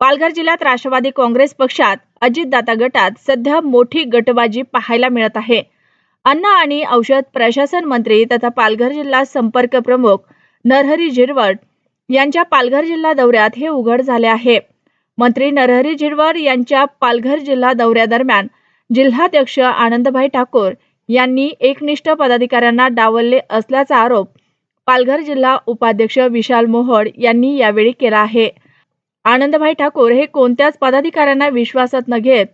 पालघर जिल्ह्यात राष्ट्रवादी काँग्रेस पक्षात अजितदाता गटात सध्या मोठी गटबाजी पाहायला मिळत आहे. अन्न आणि औषध प्रशासन मंत्री तथा पालघर जिल्हा संपर्क प्रमुख नरहरी झिरवळ यांच्या पालघर जिल्हा दौऱ्यात हे उघड झाले आहे. मंत्री नरहरी झिरवळ यांच्या पालघर जिल्हा दौऱ्यादरम्यान जिल्हाध्यक्ष आनंदभाई ठाकूर यांनी एकनिष्ठ पदाधिकाऱ्यांना डावलले असल्याचा आरोप पालघर जिल्हा उपाध्यक्ष विशाल मोहड यांनी यावेळी केला आहे. आनंदभाई ठाकूर हे कोणत्याच पदाधिकाऱ्यांना विश्वासात न घेत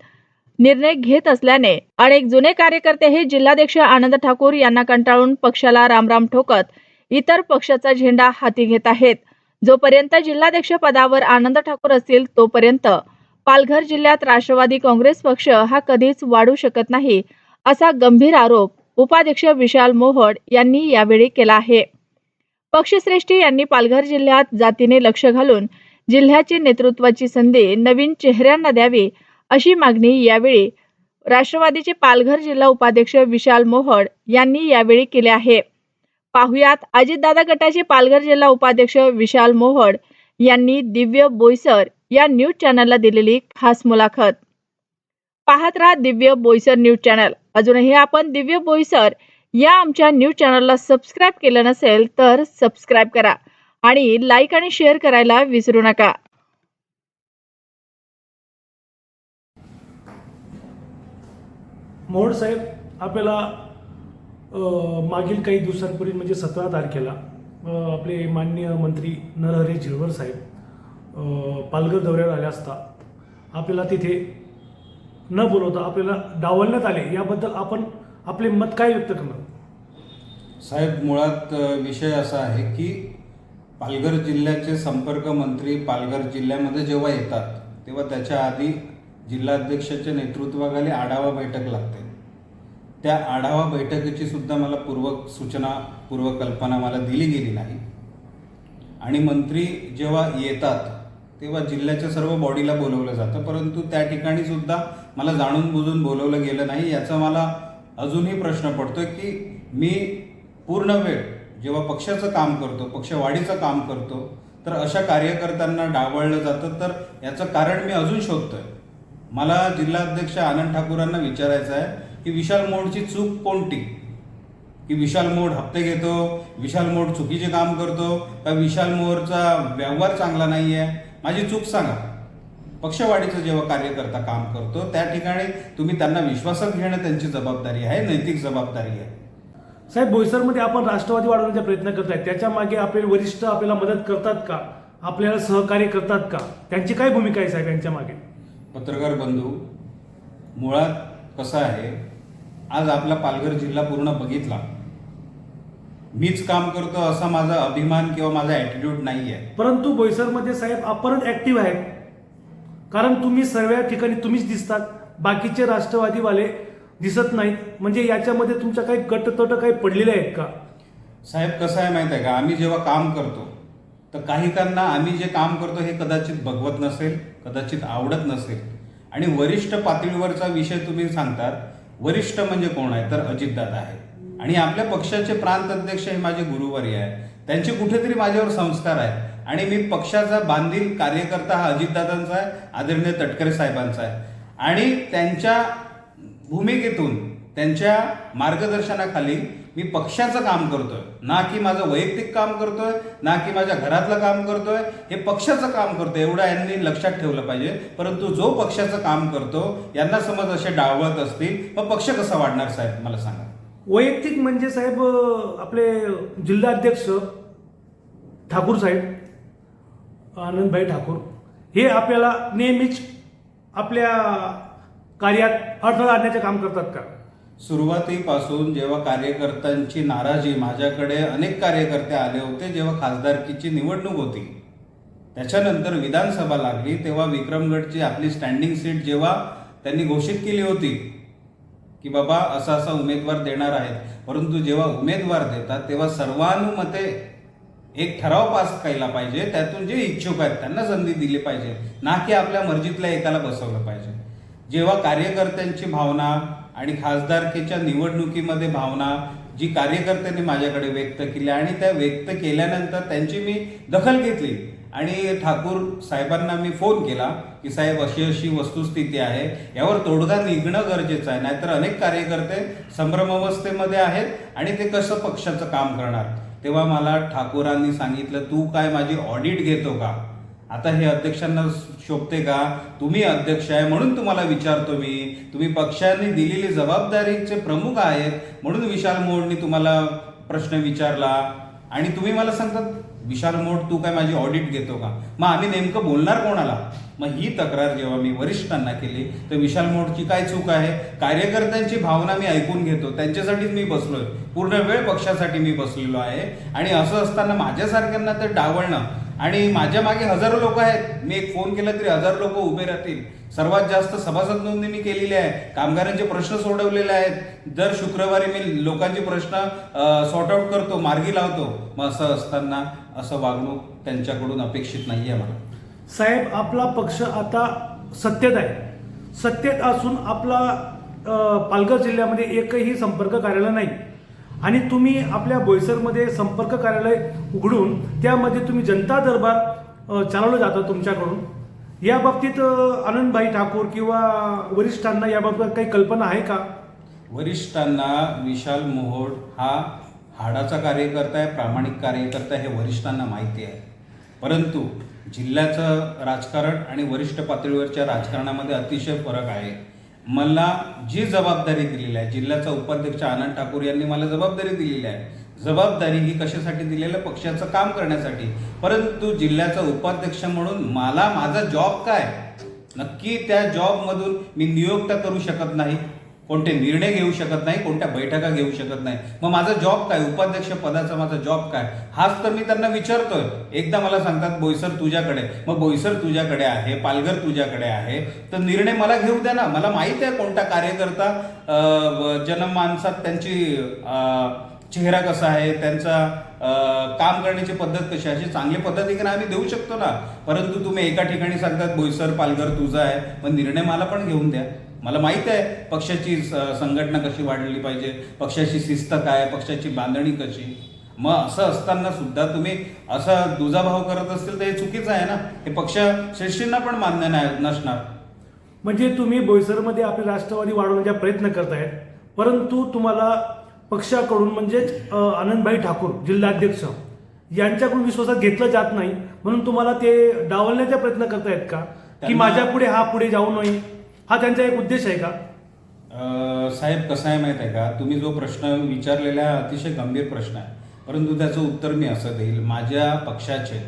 निर्णय घेत असल्याने अनेक जुने कार्यकर्ते हे जिल्हाध्यक्ष आनंद ठाकूर यांना कंटाळून पक्षाला रामराम ठोकत इतर पक्षाचा झेंडा हाती घेत आहेत. जोपर्यंत जिल्हाध्यक्ष पदावर आनंद ठाकूर असतील तोपर्यंत पालघर जिल्ह्यात राष्ट्रवादी काँग्रेस पक्ष हा कधीच वाढू शकत नाही असा गंभीर आरोप उपाध्यक्ष विशाल मोहड यांनी यावेळी केला आहे. पक्षश्रेष्ठी यांनी पालघर जिल्ह्यात जातीने लक्ष घालून जिल्ह्याची नेतृत्वाची संधी नवीन चेहऱ्यांना द्यावी अशी मागणी यावेळी राष्ट्रवादीचे पालघर जिल्हा उपाध्यक्ष विशाल मोहड यांनी यावेळी केले आहे. पाहुयात अजितदादा गटाचे पालघर जिल्हा उपाध्यक्ष विशाल मोहड यांनी दिव्य बोईसर या न्यूज चॅनलला दिलेली खास मुलाखत. पाहत राहा दिव्य बोईसर न्यूज चॅनल. अजूनही आपण दिव्य बोईसर या आमच्या न्यूज चॅनलला सबस्क्राईब केलं नसेल तर सबस्क्राईब करा. आणि लाईक आणि शेअर करायला विसरू नका. मोहोड साहेब आपल्याला मागील काही दिवसांपूर्वी म्हणजे सतरा तारखेला आपले माननीय मंत्री नरहरी झिरवर साहेब पालघर दौऱ्यावर आले असता आपल्याला तिथे न बोलवता आपल्याला डावलण्यात आले. याबद्दल आपण आपले मत काय व्यक्त करणार? साहेब मुळात विषय असा आहे की पालघर जिल्ह्याचे संपर्क मंत्री पालघर जिल्ह्यामध्ये जेव्हा येतात तेव्हा त्याच्या आधी जिल्हाध्यक्षाच्या नेतृत्वाखाली आढावा बैठक लागते. त्या आढावा बैठकीची सुद्धा मला पूर्व सूचना पूर्वकल्पना मला दिली गेली नाही. आणि मंत्री जेव्हा येतात तेव्हा जिल्ह्याच्या सर्व बॉडीला बोलवलं जातं परंतु त्या ठिकाणी सुद्धा मला जाणून बुजून बोलवलं गेलं नाही याचा मला अजूनही प्रश्न पडतो की मी पूर्ण वेळ जेव्हा पक्षाचं काम करतो पक्षवाढीचं काम करतो तर अशा कार्यकर्त्यांना डावळलं जातं. तर याचं कारण मी अजून शोधतोय. मला जिल्हाध्यक्ष आनंद ठाकूरांना विचारायचं आहे की विशाल मोडची चूक कोणती? की विशाल मोड हप्ते घेतो विशाल मोड चुकीचे काम करतो का विशाल मोडचा व्यवहार चांगला नाही आहे माझी चूक सांगा. पक्षवाढीचं जेव्हा कार्यकर्ता काम करतो त्या ठिकाणी तुम्ही त्यांना विश्वासात घेणं त्यांची जबाबदारी आहे नैतिक जबाबदारी आहे. साहेब बोईसरमध्ये आपण राष्ट्रवादी वाढवण्याचा प्रयत्न करताय. त्याच्यामागे आपले वरिष्ठ आपल्याला मदत करतात का? आपल्याला सहकार्य करतात का? त्यांची काय भूमिका आहे साहेब यांच्या मागे? पत्रकार बंधू मुळात कसं आहे आज आपला पालघर जिल्हा पूर्ण बघितला. मीच काम करतो असा माझा अभिमान किंवा माझा ॲटिट्यूड नाही आहे परंतु बोईसरमध्ये साहेब आपण ऍक्टिव्ह आहेत. कारण तुम्ही सर्व ठिकाणी तुम्हीच दिसतात. बाकीचे राष्ट्रवादीवाले दिसत नाहीत. म्हणजे याच्यामध्ये तुमच्या काही गटतट काही पडलेले आहेत का? साहेब कसं आहे माहीत आहे का? आम्ही जेव्हा काम करतो तर काहीकांना आम्ही जे काम करतो हे कदाचित बघवत नसेल कदाचित आवडत नसेल. आणि वरिष्ठ पातळीवरचा विषय तुम्ही सांगतात वरिष्ठ म्हणजे कोण आहे? तर अजितदादा आहे आणि आपल्या पक्षाचे प्रांत अध्यक्ष हे माझे गुरुवारी आहे त्यांचे कुठेतरी माझ्यावर संस्कार आहेत. आणि मी पक्षाचा बांधील कार्यकर्ता हा अजितदादांचा आहे आदरणीय तटकरे साहेबांचा आहे. आणि त्यांच्या भूमिकेतून त्यांच्या मार्गदर्शनाखाली मी पक्षाचं काम करतोय. ना की माझं वैयक्तिक काम करतोय ना की माझ्या घरातलं काम करतोय हे पक्षाचं काम करतोय एवढं यांनी लक्षात ठेवलं पाहिजे. परंतु जो पक्षाचं काम करतो यांना समज असे डावळत असतील मग पक्ष कसा वाढणार साहेब मला सांगा. वैयक्तिक म्हणजे साहेब आपले जिल्हाध्यक्ष ठाकूर साहेब आनंदभाई ठाकूर हे आपल्याला नेहमीच आपल्या कार्यात अडथळा आणण्याचे काम करतात का? सुरुवातीपासून जेव्हा कार्यकर्त्यांची नाराजी माझ्याकडे अनेक कार्यकर्ते आले होते जेव्हा खासदारकीची निवडणूक होती. त्याच्यानंतर विधानसभा लागली तेव्हा विक्रमगडची आपली स्टँडिंग सीट जेव्हा त्यांनी घोषित केली होती की बाबा असा असा उमेदवार देणार आहेत. परंतु जेव्हा उमेदवार देतात तेव्हा सर्वानुमते एक ठराव पास केला पाहिजे. त्यातून जे इच्छुक आहेत त्यांना संधी दिली पाहिजे. ना की आपल्या मर्जीतल्या एकाला बसवलं पाहिजे. जेव्हा कार्यकर्त्यांची भावना आणि खासदारकीच्या निवडणुकीमध्ये भावना जी कार्यकर्त्यांनी माझ्याकडे व्यक्त केली आणि त्या व्यक्त केल्यानंतर त्यांची मी दखल घेतली. आणि ठाकूर साहेबांना मी फोन केला की साहेब अशी अशी वस्तुस्थिती आहे. यावर तोडगा निघणं गरजेचं आहे. नाहीतर अनेक कार्यकर्ते संभ्रमावस्थेमध्ये आहेत आणि ते कसं पक्षाचं काम करणार? तेव्हा मला ठाकूरांनी सांगितलं तू काय माझी ऑडिट घेतो का? आता हे अध्यक्षांना शोभते का? तुम्ही अध्यक्ष आहे म्हणून तुम्हाला विचारतो मी. तुम्ही पक्षाने दिलेली जबाबदारीचे प्रमुख आहेत म्हणून विशाल मोडनी तुम्हाला प्रश्न विचारला. आणि तुम्ही मला सांगतात विशाल मोड तू काय माझी ऑडिट घेतो का? मग आम्ही नेमकं बोलणार कोणाला? मग ही तक्रार जेव्हा मी वरिष्ठांना केली तर विशाल मोडची काय चूक आहे? कार्यकर्त्यांची भावना मी ऐकून घेतो. त्यांच्यासाठीच मी बसलोय. पूर्ण वेळ पक्षासाठी मी बसलेलो आहे. आणि असं असताना माझ्यासारख्यांना ते डावळणं आणि माझ्या मागे हजारो लोक आहेत. मी एक फोन केला तरी हजारो लोक उभे राहतील. सर्वात जास्त सभासद नोंदणी मी केलेली आहे. कामगारांचे प्रश्न सोडवलेले आहेत. दर शुक्रवारी मी लोकांचे प्रश्न सॉर्ट आउट करतो मार्गी लावतो. मग असं असताना असं वागणूक त्यांच्याकडून अपेक्षित नाही आहे मला. साहेब आपला पक्ष आता सत्तेत आहे. सत्तेत असून आपला पालघर जिल्ह्यामध्ये एकही संपर्क कार्यालय नाही. आणि तुम्ही आपल्या बोईसरमध्ये संपर्क कार्यालय उघडून त्यामध्ये तुम्ही जनता दरबार चालवलं जातं तुमच्याकडून. या बाबतीत आनंदभाई ठाकूर किंवा वरिष्ठांना याबाबत काही कल्पना आहे का? वरिष्ठांना विशाल मोहोड हा हाडाचा कार्यकर्ता आहे प्रामाणिक कार्यकर्ता हे वरिष्ठांना माहिती आहे. परंतु जिल्ह्याचं राजकारण आणि वरिष्ठ पातळीवरच्या राजकारणामध्ये अतिशय फरक आहे. मला जी जबाबदारी दिलेली आहे जिल्ह्याचा उपाध्यक्ष आनंद ठाकूर यांनी मला जबाबदारी दिलेली आहे. जबाबदारी ही कशासाठी दिलेलं पक्षाचं काम करण्यासाठी. परंतु जिल्ह्याचा उपाध्यक्ष म्हणून मला माझा जॉब काय? नक्की त्या जॉबमधून मी नियोक्ता करू शकत नाही. कोणते निर्णय घेऊ शकत नाही कोणत्या बैठका घेऊ शकत नाही. मग माझा जॉब काय? उपाध्यक्ष पदाचा माझा जॉब काय? हाच तर मी त्यांना विचारतोय. एकदा मला सांगतात बोईसर तुझ्याकडे. मग बोईसर तुझ्याकडे आहे पालघर तुझ्याकडे आहे. तर निर्णय मला घेऊ द्या ना. मला माहीत आहे कोणता कार्यकर्ता जनमानसात त्यांची चेहरा कसा आहे त्यांचा काम करण्याची पद्धत कशी आहे अशी चांगली पद्धतीने आम्ही देऊ शकतो ना. परंतु तुम्ही एका ठिकाणी सांगतात बोईसर पालघर तुझा आहे. पण निर्णय मला पण घेऊन द्या. मला माहीत आहे पक्षाची संघटना कशी वाढली पाहिजे पक्षाची शिस्त काय पक्षाची बांधणी कशी. मग असं असताना सुद्धा तुम्ही असा दुजाभाव करत असतील तर हे चुकीचं आहे ना. हे पक्ष श्रेष्ठींना पण मान्य नाही नसणार. म्हणजे तुम्ही बोईसरमध्ये आपली राष्ट्रवादी वाढवण्याचा प्रयत्न करतायत परंतु तुम्हाला पक्षाकडून म्हणजेच आनंदभाई ठाकूर जिल्हाध्यक्ष यांच्याकडून विश्वासात घेतलं जात नाही. म्हणून तुम्हाला ते डावलण्याचा प्रयत्न करतायत का? की माझ्या पुढे हा पुढे जाऊ नये? हा त्यांचा एक उद्देश आहे का? अ, साहेब कसं आहे माहीत आहे का? तुम्ही जो प्रश्न विचारलेला आहे अतिशय गंभीर प्रश्न आहे. परंतु त्याचं उत्तर मी असं देईल. माझ्या पक्षाचे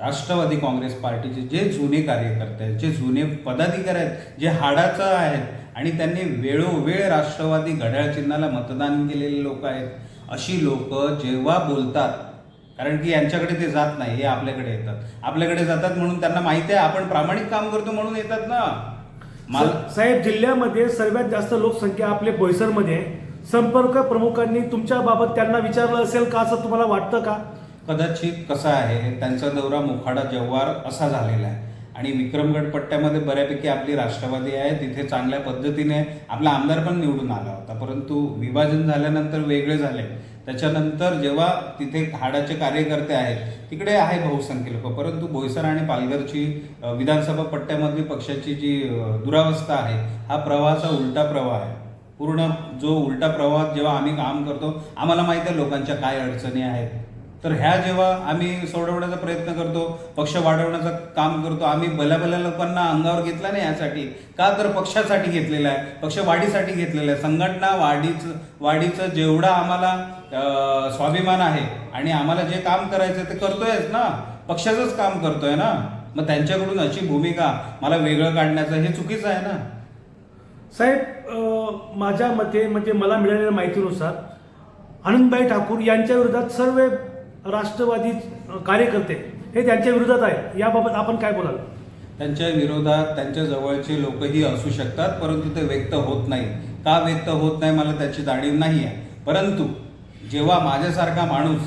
राष्ट्रवादी काँग्रेस पार्टीचे जे जुने कार्यकर्ते आहेत जे जुने पदाधिकारी आहेत जे हाडाचं आहेत आणि त्यांनी वेळोवेळ राष्ट्रवादी घड्याळ चिन्हाला मतदान केलेले लोक आहेत अशी लोक जेव्हा बोलतात कारण की यांच्याकडे ते जात नाही हे आपल्याकडे येतात. आपल्याकडे जातात म्हणून त्यांना माहिती आहे आपण प्रामाणिक काम करतो म्हणून येतात ना. साहेब जिल्ह्यामध्ये सर्वात जास्त लोकसंख्या आपले बोईसरमध्ये आहे. संपर्क प्रमुखांनी तुमच्या बाबत त्यांना विचारलं असेल का असं तुम्हाला वाटतं का? कदाचित कसं आहे त्यांचा दौरा मोखाडा जव्हार असा झालेला आहे. आणि विक्रमगड पट्ट्यामध्ये बऱ्यापैकी आपली राष्ट्रवादी आहे तिथे चांगल्या पद्धतीने आपला आमदार पण निवडून आला होता. परंतु विभाजन झाल्यानंतर वेगळे झाले. त्याच्यानंतर जेव्हा तिथे हाडाचे कार्यकर्ते आहेत तिकडे आहे बहुसंख्य लोक. परंतु बोईसर आणि पालघरची विधानसभा पट्ट्यामधली पक्षाची जी दुरावस्था आहे हा प्रवाहाचा उलटा प्रवाह आहे. पूर्ण जो उलटा प्रवाह जेव्हा आम्ही काम करतो आम्हाला माहिती आहे लोकांच्या काय अडचणी आहेत. तर ह्या जेव्हा आम्ही सोडवण्याचा प्रयत्न करतो पक्ष वाढवण्याचं काम करतो आम्ही भल्या भल्या लोकांना अंगावर घेतला नाही यासाठी. का तर पक्षासाठी घेतलेला आहे पक्ष वाढीसाठी घेतलेला आहे. संघटना वाढीचं वाढीचं जेवढा आम्हाला स्वाभिमान आहे आणि आम्हाला जे काम करायचं ते करतोयच ना. पक्षाचंच काम करतोय ना. मग त्यांच्याकडून अशी भूमिका मला वेगळं काढण्याचं हे चुकीचं आहे ना. साहेब माझ्या मते म्हणजे मला मिळालेल्या माहितीनुसार आनंदभाई ठाकूर यांच्या विरोधात सर्व राष्ट्रवादी कार्यकर्ते हे त्यांच्या विरोधात आहे याबाबत आपण काय बोलाल? त्यांच्या विरोधात त्यांच्या जवळचे लोकही असू शकतात परंतु ते व्यक्त होत नाही. का व्यक्त होत नाही मला त्याची जाणीव नाही आहे परंतु जेव्हा माझ्यासारखा माणूस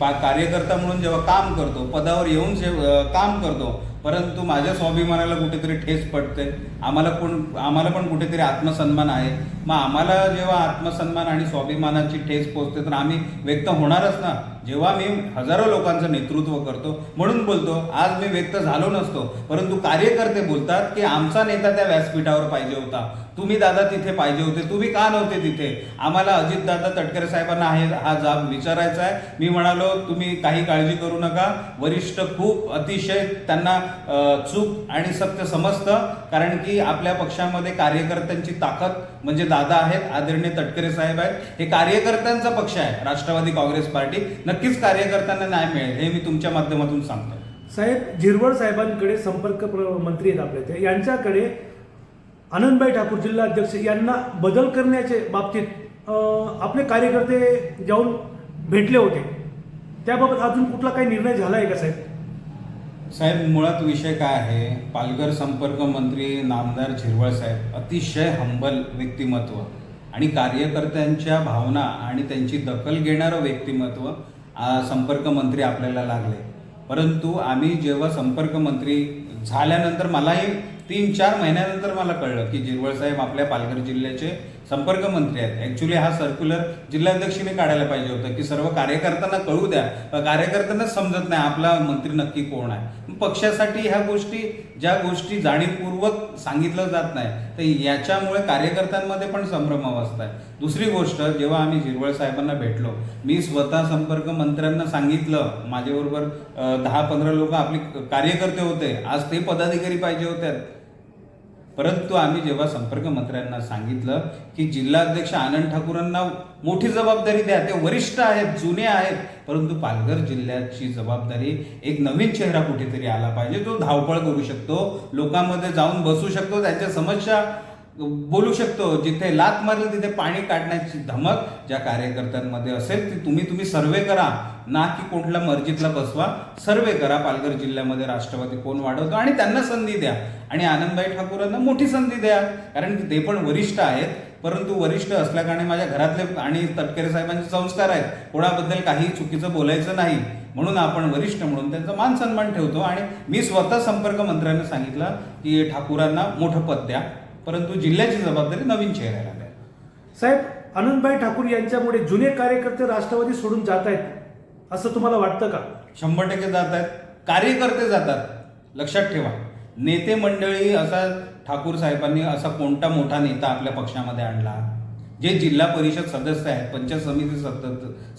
पा कार्यकर्ता म्हणून जेव्हा काम करतो पदावर येऊन जे काम करतो परंतु माझ्या स्वाभिमानाला कुठेतरी ठेस पडते. आम्हाला पण आम्हाला पण कुठेतरी आत्मसन्मान आहे. मग आम्हाला जेव्हा आत्मसन्मान आणि स्वाभिमानाची ठेस पोचते तर आम्ही व्यक्त होणारच ना. जेव्हा मी हजारो लोकांचं नेतृत्व करतो म्हणून बोलतो आज मी व्यक्त झालो नसतो परंतु कार्यकर्ते बोलतात की आमचा नेता त्या व्यासपीठावर पाहिजे होता. तुम्ही दादा तिथे पाहिजे होते तुम्ही का नव्हते तिथे? आम्हाला अजितदादा तटकरे साहेबांना आहे हा जाब विचारायचा आहे. मी म्हणालो तुम्ही काही काळजी करू नका. वरिष्ठ खूप अतिशय त्यांना चूक आणि सत्य समजतं कारण की आपल्या पक्षामध्ये कार्यकर्त्यांची ताकद म्हणजे दादा आहेत आदरणीय तटकरे साहेब आहेत. हे कार्यकर्त्यांचा पक्ष आहे राष्ट्रवादी काँग्रेस पार्टी. नक्कीच कार्यकर्त्यांना न्याय मिळेल हे मी तुमच्या माध्यमातून सांगतो साहेब झिरवळ साहेबांकडे संपर्क प्र- मंत्री आहेत आपले ते. यांच्याकडे आनंदबाई ठाकूर जिल्हा अध्यक्ष यांना बदल करण्याचे बाबतीत आपले कार्यकर्ते जाऊन भेटले होते. त्याबाबत अजून कुठला काही निर्णय झाला आहे का साहेब? साहेब मुळात विषय काय आहे? पालघर संपर्क मंत्री नामदार झिरवळ साहेब अतिशय हंबल व्यक्तिमत्व आणि कार्यकर्त्यांच्या भावना आणि त्यांची दखल घेणारं व्यक्तिमत्व संपर्क मंत्री आपल्याला लागले. परंतु आम्ही जेव्हा संपर्क मंत्री झाल्यानंतर मलाही तीन चार महिन्यानंतर मला कळलं की झिरवळ साहेब आपल्या पालघर जिल्ह्याचे संपर्क मंत्री आहेत. ऍक्च्युली हा सर्क्युलर जिल्हाध्यक्षीने काढायला पाहिजे होतं की सर्व कार्यकर्त्यांना कळू द्या. कार्यकर्त्यांना कार्यकर्त्यांनाच समजत नाही आपला मंत्री नक्की कोण आहे. पक्षासाठी ह्या गोष्टी ज्या गोष्टी जाणीवपूर्वक सांगितलं जात नाही तर याच्यामुळे कार्यकर्त्यांमध्ये पण संभ्रम अवस्था आहे. दुसरी गोष्ट जेव्हा आम्ही जिरवळ साहेबांना भेटलो मी स्वतः संपर्क मंत्र्यांना सांगितलं. माझ्याबरोबर दहा पंधरा लोक आपले कार्यकर्ते होते. आज ते पदाधिकारी पाहिजे होते. परंतु आम्ही जेव्हा संपर्क मंत्र्यांना सांगितलं की जिल्हाध्यक्ष आनंद ठाकूरांना मोठी जबाबदारी द्या ते वरिष्ठ आहेत जुने आहेत परंतु पालघर जिल्ह्याची जबाबदारी एक नवीन चेहरा कुठेतरी आला पाहिजे जो धावपळ करू शकतो लोकांमध्ये जाऊन बसू शकतो त्याच्या समस्या बोलू शकतो जिथे लात मारेल तिथे पाणी काढण्याची धमक ज्या कार्यकर्त्यांमध्ये असेल ती तुम्ही तुम्ही सर्वे करा. ना की कुठल्या मर्जीतला बसवा. सर्वे करा. पालघर जिल्ह्यामध्ये राष्ट्रवादी कोण वाढवतो? आणि त्यांना संधी द्या. आणि आनंदबाई ठाकूरांना मोठी संधी द्या. कारण की ते पण वरिष्ठ आहेत. परंतु वरिष्ठ असल्याकारणे माझ्या घरातले आणि तटकरे साहेबांचे संस्कार आहेत. कोणाबद्दल काही चुकीचं बोलायचं नाही. म्हणून आपण वरिष्ठ म्हणून त्यांचा मान सन्मान ठेवतो. आणि मी स्वतः संपर्क मंत्र्यांना सांगितलं की ठाकूरांना मोठं पद द्या. परंतु जिल्ह्याची जबाबदारी नवीन चेहऱ्याला द्या. साहेब आनंदभाई ठाकूर यांच्यामुळे जुने कार्यकर्ते राष्ट्रवादी सोडून जात आहेत. असं तुम्हाला वाटतं का? शंभर टक्के जात आहेत कार्यकर्ते जातात. लक्षात ठेवा. नेते मंडळी असा ठाकूर साहेबांनी असा कोणता मोठा नेता आपल्या पक्षामध्ये आणला? जे जिल्हा परिषद सदस्य आहेत पंचायत समिती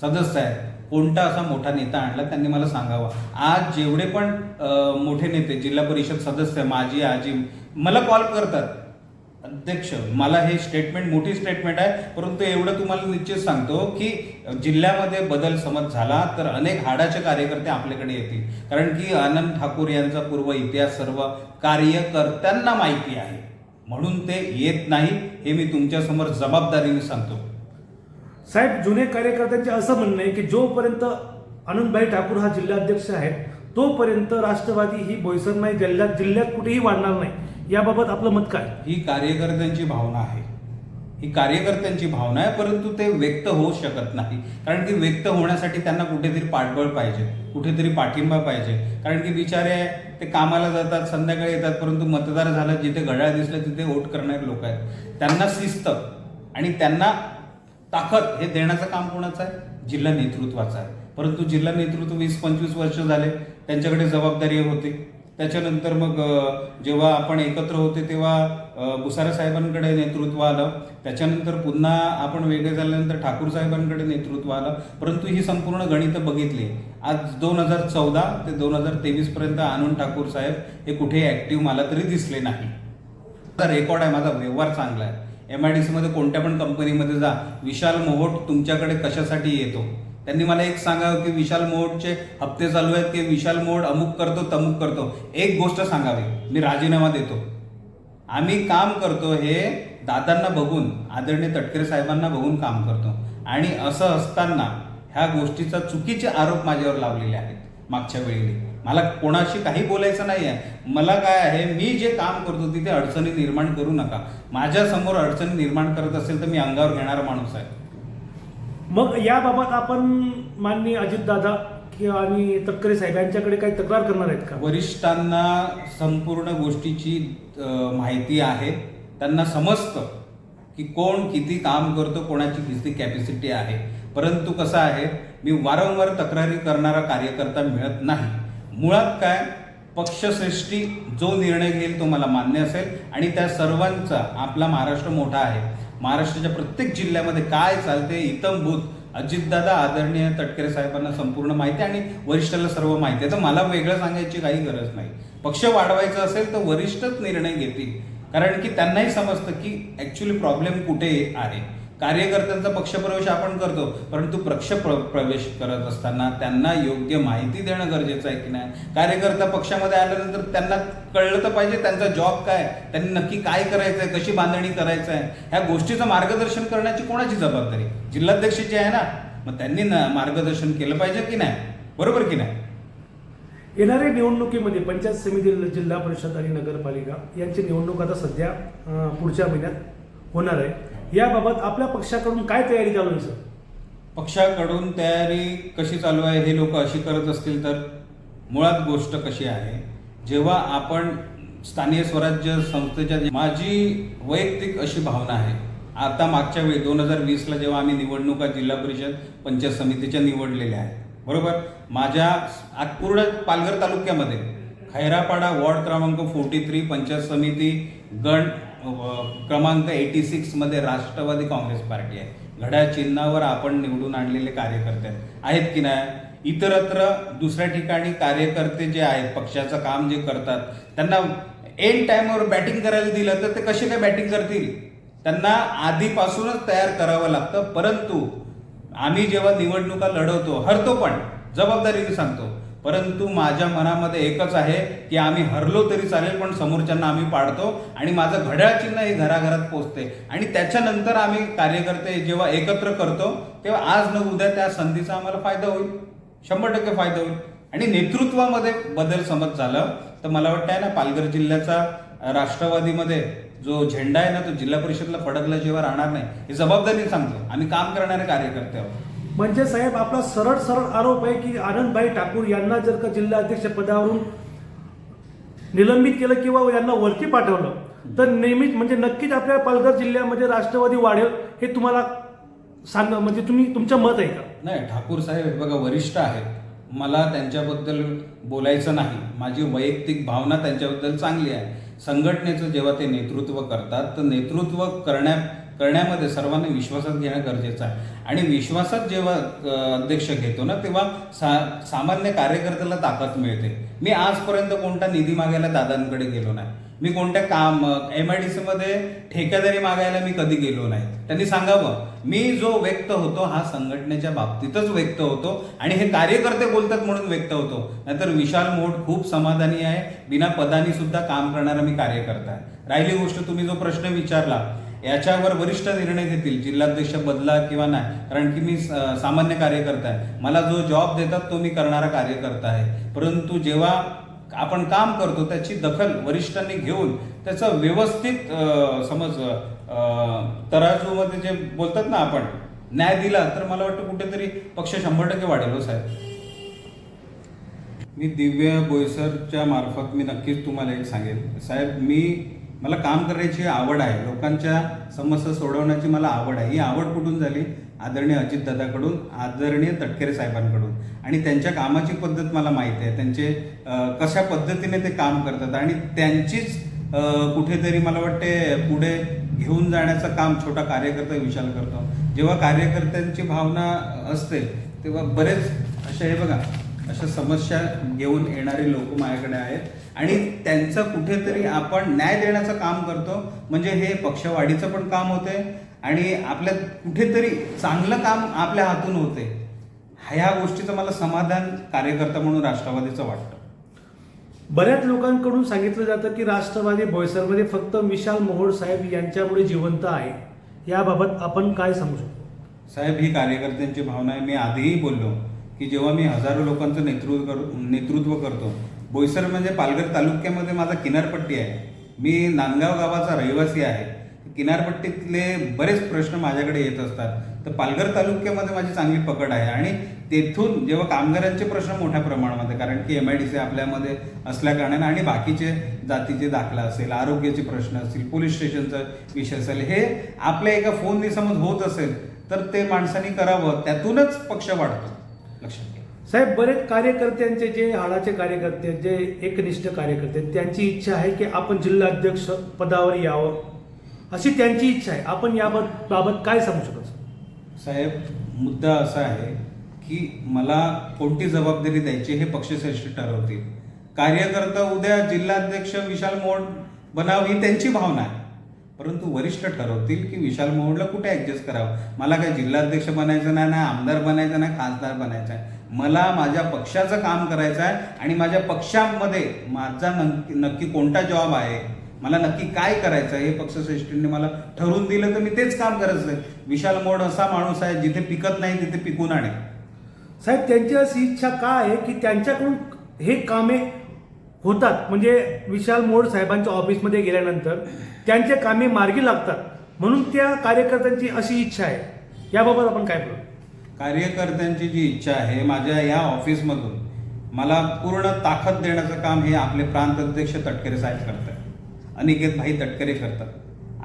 सदस्य आहेत कोणता असा मोठा नेता आणला? त्यांनी मला सांगावा. आज जेवढे पण मोठे नेते जिल्हा परिषद सदस्य माजी आजी मला कॉल करतात. अध्यक्ष मला हे स्टेटमेंट मोठी स्टेटमेंट आहे परंतु एवढं तुम्हाला निश्चित सांगतो की जिल्ह्यामध्ये बदल समज झाला तर अनेक हाडाचे कार्यकर्ते आपल्याकडे येतील. कारण की आनंद ठाकूर यांचा पूर्व इतिहास सर्व कार्यकर्त्यांना माहिती आहे. म्हणून ते येत नाही हे मी तुमच्यासमोर जबाबदारीने सांगतो. साहेब जुने कार्यकर्त्यांचे असं म्हणणं आहे की जोपर्यंत आनंदभाई ठाकूर हा जिल्हाध्यक्ष आहेत तोपर्यंत राष्ट्रवादी ही बोईसरमाई नाही जिल्ह्यात जिल्ह्यात कुठेही वाढणार नाही. याबाबत आपलं मत काय? ही कार्यकर्त्यांची भावना आहे. ही कार्यकर्त्यांची भावना आहे परंतु ते व्यक्त होऊ शकत नाही. कारण की व्यक्त होण्यासाठी त्यांना कुठेतरी पाठबळ पाहिजे कुठेतरी पाठिंबा पाहिजे. कारण की बिचारे ते कामाला जातात संध्याकाळी येतात परंतु मतदार झालं जिथे घड्याळ दिसलं तिथे वोट करणारे लोक आहेत. त्यांना शिस्त आणि त्यांना ताकद हे देण्याचं काम कोणाचं आहे? जिल्हा नेतृत्वाचं आहे. परंतु जिल्हा नेतृत्व वीस पंचवीस वर्ष झाले त्यांच्याकडे जबाबदारी होती. त्याच्यानंतर मग जेव्हा आपण एकत्र होते तेव्हा बुसारा साहेबांकडे नेतृत्व आलं. त्याच्यानंतर पुन्हा आपण वेगळे झाल्यानंतर ठाकूर साहेबांकडे नेतृत्व आलं. परंतु ही संपूर्ण गणितं बघितली. आज दोन हजार चौदा ते दोन हजार तेवीसपर्यंत आनंद ठाकूर साहेब हे कुठे ॲक्टिव्ह मला तरी दिसले नाही. तर रेकॉर्ड आहे माझा व्यवहार चांगला आहे. एम आय डी सीमध्ये कोणत्या पण कंपनीमध्ये जा. विशाल मोहोट तुमच्याकडे कशासाठी येतो? त्यांनी मला एक सांगावं की विशाल मोडचे हप्ते चालू आहेत की विशाल मोड अमुक करतो तमुक करतो? एक गोष्ट सांगावी. मी राजीनामा देतो. आम्ही काम करतो हे दादांना बघून आदरणीय तटकरे साहेबांना बघून काम करतो. आणि असं असताना ह्या गोष्टीचा चुकीचे आरोप माझ्यावर लावलेले आहेत मागच्या वेळी मला कोणाशी काही बोलायचं नाही आहे मला काय आहे मी जे काम करतो तिथे अडचणी निर्माण करू नका. माझ्यासमोर अडचणी निर्माण करत असेल तर मी अंगावर घेणारा माणूस आहे. मग याबाबत आपण माननीय अजितदादा किंवा आणि तटकरे साहेब यांच्याकडे काही तक्रार करणार आहेत का? वरिष्ठांना संपूर्ण गोष्टीची माहिती आहे. त्यांना समजतं की कोण किती काम करतो कोणाची किती कॅपॅसिटी आहे. परंतु कसं आहे मी वारंवार तक्रारी करणारा कार्यकर्ता मिळत नाही. मुळात काय पक्षश्रेष्ठी जो निर्णय घेईल तो मला मान्य असेल आणि त्या सर्वांचा आपला महाराष्ट्र मोठा आहे. महाराष्ट्राच्या प्रत्येक जिल्ह्यामध्ये काय चालते इतंभूत अजितदादा आदरणीय तटकरे साहेबांना संपूर्ण माहिती आहे आणि वरिष्ठाला सर्व माहिती आहे. तर मला वेगळं सांगायची काही गरज नाही. पक्ष वाढवायचा असेल तर वरिष्ठच निर्णय घेतील. कारण की त्यांनाही समजतं की ॲक्च्युली प्रॉब्लेम कुठे आहे? कार्यकर्त्यांचा पक्षप्रवेश आपण करतो परंतु पक्ष प्र- प्रवेश करत असताना त्यांना योग्य माहिती देणं गरजेचं आहे की नाही? कार्यकर्ता पक्षामध्ये आल्यानंतर त्यांना कळलं तर पाहिजे त्यांचा जॉब काय त्यांनी नक्की काय करायचं आहे कशी बांधणी करायचं आहे ह्या गोष्टीचं मार्गदर्शन करण्याची कोणाची जबाबदारी? जिल्हाध्यक्षाची आहे ना? मग त्यांनी ना मार्गदर्शन केलं पाहिजे की नाही? बरोबर की नाही? येणाऱ्या निवडणुकीमध्ये पंचायत समिती जिल्हा परिषद आणि नगरपालिका यांची निवडणूक आता सध्या पुढच्या महिन्यात होणार आहे. याबाबत आपल्या पक्षाकडून काय तयारी चालू आहे सर? पक्षाकडून तयारी कशी चालू आहे हे लोक अशी करत असतील तर मुळात गोष्ट कशी आहे जेव्हा आपण स्थानीय स्वराज्य संस्थेच्या माझी वैयक्तिक अशी भावना आहे. आता मागच्या वेळी दोन हजार वीसला जेव्हा आम्ही निवडणुका जिल्हा परिषद पंचायत समितीच्या निवडलेल्या आहेत. बरोबर? माझ्या आज पूर्ण पालघर तालुक्यामध्ये खैरापाडा वॉर्ड क्रमांक फोर्टी थ्री पंचायत समिती गण क्रमांक एटी सिक्समध्ये राष्ट्रवादी काँग्रेस पार्टी आहे. घड्याळ चिन्हावर आपण निवडून आणलेले कार्यकर्ते आहेत. की नाही? इतरत्र दुसऱ्या ठिकाणी कार्यकर्ते जे आहेत पक्षाचं काम जे करतात त्यांना एन टाईमवर बॅटिंग करायला दिलं तर ते कसे काय बॅटिंग करतील? त्यांना आधीपासूनच तयार करावं लागतं परंतु आम्ही जेव्हा निवडणुका लढवतो हरतो पण जबाबदारीने सांगतो परंतु माझ्या मनामध्ये एकच आहे की आम्ही हरलो तरी चालेल पण समोरच्यांना आम्ही पाडतो आणि माझं घड्याळ चिन्ह हे घराघरात पोचते. आणि त्याच्यानंतर आम्ही कार्यकर्ते जेव्हा एकत्र करतो तेव्हा आज न उद्या त्या संधीचा आम्हाला फायदा होईल. शंभर टक्के फायदा होईल. आणि नेतृत्वामध्ये बदल समज झालं तर मला वाटतं आहे ना पालघर जिल्ह्याचा राष्ट्रवादीमध्ये जो झेंडा आहे ना तो जिल्हा परिषदला फडकला जेव्हा राहणार नाही हे जबाबदारी सांगतो. आम्ही काम करणारे कार्यकर्ते आहोत. म्हणजे साहेब आपला सरळ सरळ आरोप आहे की आनंदभाई ठाकूर यांना जर का जिल्हाध्यक्ष पदावरून निलंबित केलं किंवा यांना वरती पाठवलं तर नेहमीच म्हणजे नक्कीच आपल्या पालघर जिल्ह्यामध्ये राष्ट्रवादी वाढेल हे तुम्हाला सांग म्हणजे तुम्ही तुमचं मत आहे का? नाही ठाकूर साहेब हे बघा वरिष्ठ आहेत. मला त्यांच्याबद्दल बोलायचं नाही. माझी वैयक्तिक भावना त्यांच्याबद्दल चांगली आहे. संघटनेचं जेव्हा ते नेतृत्व करतात तर नेतृत्व करण्या करण्यामध्ये सर्वांनी विश्वासात घेणं गरजेचं आहे. आणि विश्वासात जेव्हा अध्यक्ष घेतो ना तेव्हा सा सामान्य कार्यकर्त्याला ताकद मिळते. मी आजपर्यंत कोणता निधी मागायला दादांकडे गेलो नाही. मी कोणत्या काम एम आय डी सी मध्ये ठेकेदारी मागायला मी कधी गेलो नाही. त्यांनी सांगावं मी जो व्यक्त होतो हा संघटनेच्या बाबतीतच व्यक्त होतो आणि हे कार्यकर्ते बोलतात म्हणून व्यक्त होतो. नाहीतर विशाल मोठ खूप समाधानी आहे. बिना पदानी सुद्धा काम करणारा मी कार्यकर्ता आहे. राहिली गोष्ट तुम्ही जो प्रश्न विचारला याच्यावर वरिष्ठ निर्णय घेतील जिल्हाध्यक्ष बदला किंवा नाही. कारण की मी सामान्य कार्यकर्ता आहे. मला जो जॉब देतात तो मी करणारा कार्यकर्ता आहे. परंतु जेव्हा आपण काम करतो त्याची दखल वरिष्ठांनी घेऊन त्याचं व्यवस्थित समज तराजूमध्ये जे बोलतात ना आपण न्याय दिला तर मला वाटतं कुठेतरी पक्ष शंभर टक्के वाढेल हो साहेब. मी दिव्य बोईसरच्या मार्फत मी नक्कीच तुम्हाला एक सांगेन. साहेब मी मला काम करायची आवड आहे. लोकांच्या समस्या सोडवण्याची मला आवड आहे. ही आवड कुठून झाली? आदरणीय अजितदादाकडून आदरणीय तटकरे साहेबांकडून. आणि त्यांच्या कामाची पद्धत मला माहिती आहे. त्यांचे कशा पद्धतीने ते काम करतात आणि त्यांचीच कुठेतरी मला वाटते पुढे घेऊन जाण्याचं काम छोटा कार्यकर्ता विशाल करतो. जेव्हा कार्यकर्त्यांची भावना असते तेव्हा बरेच अशा हे बघा अशा समस्या घेऊन येणारे लोक माझ्याकडे आहेत. आणि त्यांचं कुठेतरी आपण न्याय देण्याचं काम करतो. म्हणजे हे पक्षवाढीचं पण काम होते आणि आपल्या कुठेतरी चांगलं काम आपल्या हातून होते. ह्या गोष्टीचं मला समाधान कार्यकर्ता म्हणून राष्ट्रवादीचं वाटतं. बऱ्याच लोकांकडून सांगितलं जातं की राष्ट्रवादी बोयसरमध्ये फक्त विशाल मोहोळ साहेब यांच्यामुळे जिवंत आहे. याबाबत आपण काय सांगू शकतो साहेब ही कार्यकर्त्यांची भावना आहे. मी आधीही बोललो की जेव्हा मी हजारो लोकांचं नेतृत्व कर नेतृत्व करतो बोईसर म्हणजे पालघर तालुक्यामध्ये माझा किनारपट्टी आहे. मी नांदगाव गावाचा रहिवासी आहे. किनारपट्टीतले बरेच प्रश्न माझ्याकडे येत असतात. तर पालघर तालुक्यामध्ये माझी चांगली पकड आहे आणि तेथून जेव्हा कामगारांचे प्रश्न मोठ्या प्रमाणामध्ये कारण की एम आय डी सी आपल्यामध्ये असल्या कारणाने आणि बाकीचे जातीचे दाखला असेल आरोग्याचे प्रश्न असतील पोलीस स्टेशनचा विषय असेल हे आपल्या एका फोन समज होत असेल तर ते माणसांनी करावं त्यातूनच पक्ष वाढतो. लक्षात साहेब बरेच कार्यकर्त्यांचे जे हाडाचे कार्यकर्ते आहेत, जे एकनिष्ठ कार्यकर्ते आहेत, त्यांची इच्छा आहे की आपण जिल्हा अध्यक्ष पदावर यावं. अशी त्यांची इच्छा आहे. आपण याबाबत बाबत काय सांगू शकत? साहेब मुद्दा असा आहे की मला कोणती जबाबदारी द्यायची हे पक्षश्रेष्ठ ठरवतील. कार्यकर्ता उद्या जिल्हाध्यक्ष विशाल मोहन बनाव ही त्यांची भावना आहे. परंतु वरिष्ठ ठरवतील की विशाल मोहनला कुठे ऍडजस्ट करावं? मला काय जिल्हाध्यक्ष बनायचं नाही ना आमदार बनायचं नाही खासदार बनायचं आहे. मला माझ्या पक्षाचं काम करायचं आहे आणि माझ्या पक्षामध्ये माझा नक्की नक्की कोणता जॉब आहे मला नक्की काय करायचं आहे हे पक्षश्रेष्ठींनी मला ठरवून दिलं तर मी तेच काम करायचं आहे विशाल मोड असा माणूस आहे जिथे पिकत नाही तिथे पिकून आणे. साहेब त्यांची अशी इच्छा का आहे की त्यांच्याकडून हे कामे होतात? म्हणजे विशाल मोड साहेबांच्या ऑफिसमध्ये गेल्यानंतर त्यांचे कामे मार्गी लागतात. म्हणून त्या कार्यकर्त्यांची अशी इच्छा आहे. याबाबत आपण काय बोलू? कार्यकर्त्यांची जी इच्छा आहे माझ्या या ऑफिसमधून मला पूर्ण ताकद देण्याचं काम हे आपले प्रांत अध्यक्ष तटकरे साहेब करतात. अनिकेत भाई तटकरे करतात.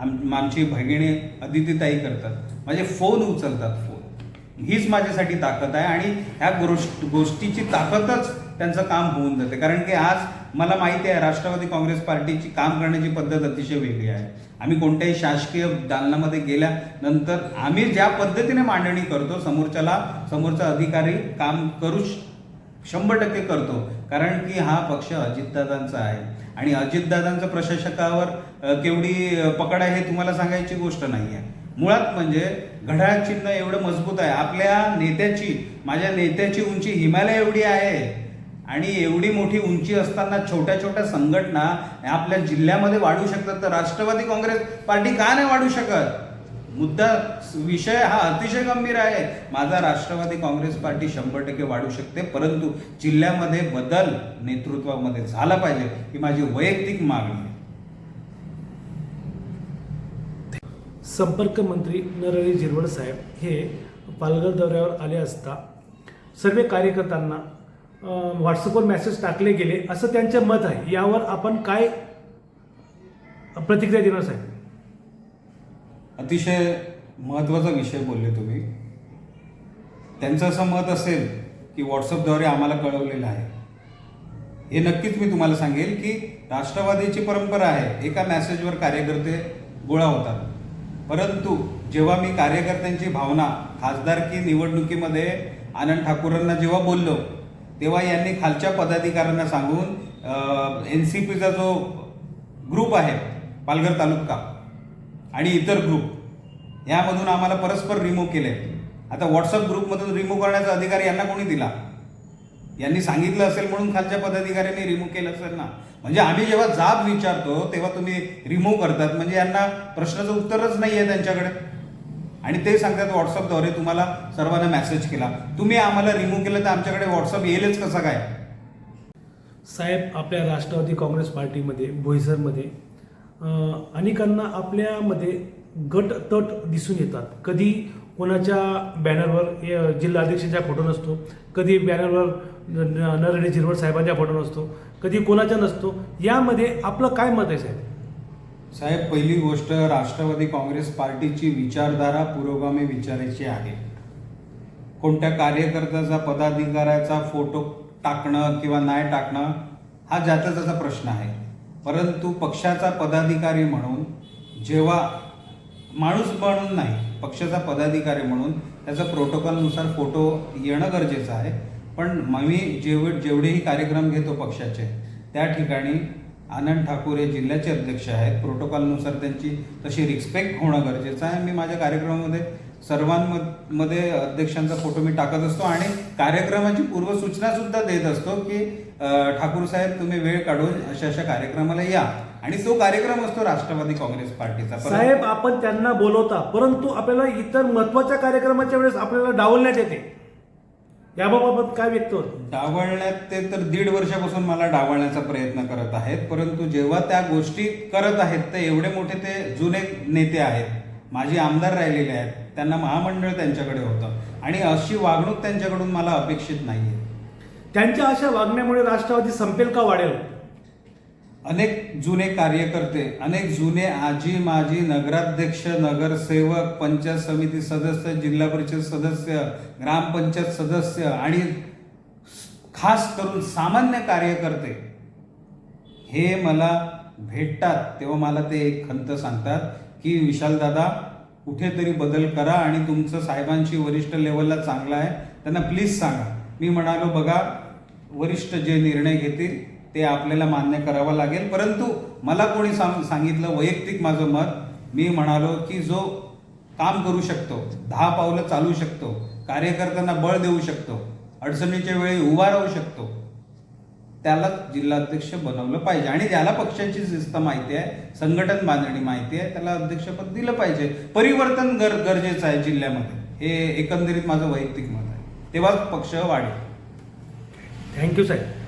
आम आमची भगिणी अदितीताई करतात. माझे फोन उचलतात फोन. हीच माझ्यासाठी ताकद आहे आणि ह्या गोष्ट गोष्टीची ताकदच त्यांचं काम होऊन जाते. कारण की आज मला माहिती आहे राष्ट्रवादी काँग्रेस पार्टीची काम करण्याची पद्धत अतिशय वेगळी आहे. आम्ही कोणत्याही शासकीय दालनामध्ये गेल्यानंतर आम्ही ज्या पद्धतीने मांडणी करतो समोरच्याला समोरचा अधिकारी काम करू श- शंभर टक्के करतो. कारण की हा पक्ष अजितदादांचा आहे. आणि अजितदादांचं प्रशासकावर केवढी पकड आहे हे तुम्हाला सांगायची गोष्ट नाही आहे मुळात म्हणजे घड्याळ चिन्ह एवढं मजबूत आहे. आपल्या नेत्याची माझ्या नेत्याची उंची हिमालय एवढी आहे. आणि एवढी मोठी उंची असताना छोट्या छोट्या संघटना आपल्या जिल्ह्यामध्ये वाढू शकतात. तर राष्ट्रवादी काँग्रेस पार्टी का नाही वाढू शकत? मुद्दा विषय हा अतिशय गंभीर आहे. माझा राष्ट्रवादी काँग्रेस पार्टी शंभर टक्के वाढू शकते परंतु जिल्ह्यामध्ये बदल नेतृत्वामध्ये झाला पाहिजे ही माझी वैयक्तिक मागणी आहे. संपर्क मंत्री नरहरी झिरवळ साहेब हे पालघर दौऱ्यावर आले असता सर्व कार्यकर्त्यांना व्हॉट्सअपवर मेसेज टाकले गेले असं त्यांचे मत आहे. यावर आपण काय प्रतिक्रिया देणार साहेब? अतिशय महत्त्वाचा विषय बोलले तुम्ही. त्यांचं असं मत असेल की व्हॉट्सअपद्वारे आम्हाला कळवलेलं आहे. हे नक्कीच मी तुम्हाला सांगेल की राष्ट्रवादीची परंपरा आहे एका मॅसेजवर कार्यकर्ते गोळा होतात. परंतु जेव्हा मी कार्यकर्त्यांची भावना खासदारकी निवडणुकीमध्ये आनंद ठाकूरांना जेव्हा बोललो तेव्हा यांनी खालच्या पदाधिकाऱ्यांना सांगून एन सी पीचा जो ग्रुप आहे पालघर तालुका आणि इतर ग्रुप यामधून आम्हाला परस्पर रिमूव्ह केले आता व्हॉट्सअप ग्रुपमधून रिमूव्ह करण्याचा अधिकार यांना कोणी दिला? यांनी सांगितलं असेल म्हणून खालच्या पदाधिकाऱ्यांनी रिमूव्ह केलं असेल ना. म्हणजे आम्ही जेव्हा जाब विचारतो तेव्हा तुम्ही रिमूव्ह करतात. म्हणजे यांना प्रश्नाचं उत्तरच नाही आहे त्यांच्याकडे. आणि ते सांगतात व्हॉट्सअपद्वारे तुम्हाला सर्वांना मेसेज केला. तुम्ही आम्हाला रिमूव्ह केलं तर आमच्याकडे व्हॉट्सअप येईलच कसं काय? साहेब आपल्या राष्ट्रवादी काँग्रेस पार्टीमध्ये भोईसरमध्ये अनेकांना आपल्यामध्ये गट तट दिसून येतात. कधी कोणाच्या बॅनरवर अं, जिल्हाध्यक्षांचा फोटो नसतो कधी बॅनरवर न- झिरवड नरहरी साहेबांचा फोटो नसतो कधी कोणाचा नसतो यामध्ये आपलं काय मत आहे साहेब? साहेब पहिली गोष्ट राष्ट्रवादी काँग्रेस पार्टीची विचारधारा पुरोगामी विचारायची आहे. कोणत्या कार्यकर्त्याचा पदाधिकाऱ्याचा फोटो टाकणं किंवा नाही टाकणं हा ज्याचा त्याचा प्रश्न आहे. परंतु पक्षाचा पदाधिकारी म्हणून जेव्हा माणूस म्हणून नाही पक्षाचा पदाधिकारी म्हणून त्याचा प्रोटोकॉलनुसार फोटो येणं गरजेचं आहे. पण मी जेवढे जेवढेही कार्यक्रम घेतो पक्षाचे त्या ठिकाणी आनंद ठाकूर हे जिल्ह्याचे अध्यक्ष आहेत. प्रोटोकॉलनुसार त्यांची तशी रिस्पेक्ट होणं गरजेचं आहे. मी माझ्या कार्यक्रमामध्ये सर्वांमध्ये अध्यक्षांचा फोटो मी टाकत असतो आणि कार्यक्रमाची पूर्वसूचना सुद्धा देत असतो की ठाकूर साहेब तुम्ही वेळ काढून अशा अशा कार्यक्रमाला या. आणि तो कार्यक्रम असतो राष्ट्रवादी काँग्रेस पार्टीचा. साहेब आपण त्यांना बोलवता परंतु आपल्याला इतर महत्त्वाच्या कार्यक्रमाच्या वेळेस आपल्याला डावलण्यात येते. याबाबत काय व्यक्त होत? डावलण्यात ते तर दीड वर्षापासून मला डावलण्याचा प्रयत्न करत आहेत परंतु जेव्हा त्या गोष्टी करत आहेत तर एवढे मोठे ते जुने नेते आहेत माझे आमदार राहिलेले आहेत त्यांना महामंडळ त्यांच्याकडे होतं. आणि अशी वागणूक त्यांच्याकडून मला अपेक्षित नाही आहे त्यांच्या अशा वागण्यामुळे राष्ट्रवादी संपेल का वाढेल? अनेक जुने कार्यकर्ते अनेक जुने आजी माजी नगराध्यक्ष नगरसेवक पंचायत समिती सदस्य जिल्हा परिषद सदस्य ग्रामपंचायत सदस्य आणि खास करून सामान्य कार्यकर्ते हे मला भेटतात. तेव्हा मला ते एक खंत सांगतात की विशालदादा कुठेतरी बदल करा आणि तुमचं साहेबांशी वरिष्ठ लेवलला चांगलं आहे. त्यांना प्लीज सांगा. मी म्हणालो बघा वरिष्ठ जे निर्णय घेतील ते आपल्याला मान्य करावं लागेल. परंतु मला कोणी सांग सांगितलं वैयक्तिक माझं मत मी म्हणालो की जो काम करू शकतो दहा पावलं चालू शकतो कार्यकर्त्यांना बळ देऊ शकतो अडचणीच्या वेळी उभा राहू शकतो त्यालाच जिल्हाध्यक्ष बनवलं पाहिजे. आणि ज्याला पक्षाची शिस्त माहिती आहे संघटन बांधणी माहिती आहे त्याला अध्यक्षपद दिलं पाहिजे. परिवर्तन गर गरजेचं आहे जिल्ह्यामध्ये. हे एकंदरीत माझं वैयक्तिक मत आहे. तेव्हाच पक्ष वाढेल. थँक्यू साहेब